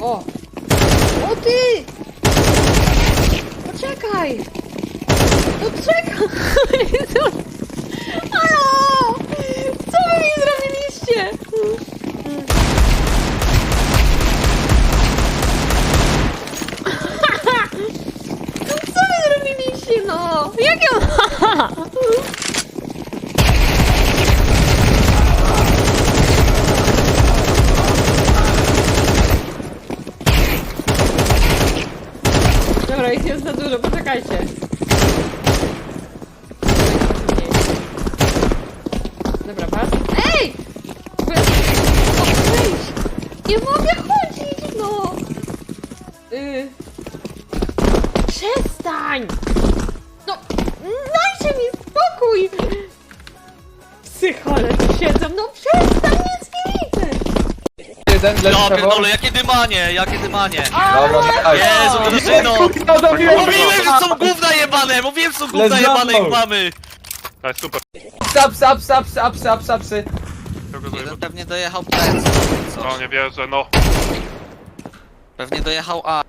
O! O ty! Poczekaj! No czekaj! Halo! Co wy mi zrobiliście? No co wy zrobiliście, no? Jak ja... Dobra, ich jest za dużo, poczekajcie. Dobra, was. Ej! Nie mogę chodzić, no! Y... Przestań! No, dajcie mi spokój! Psychole tu siedzą, no przestań! Jeden, leży Ja prawo. pierdolę, jakie dymanie, jakie dymanie. Dobra, daj. Jezu, drużyno! Kurwa, zabiłem go. Mówiłem, że są gówna jebane, mówiłem, że są gówna Let's jebane go. ich mamy. Ale super. Psa, psa, psa, psa, psa, psy. Kogo zajebał? Jeden pewnie dojechał. No nie wierzę, no. Pewnie dojechał A.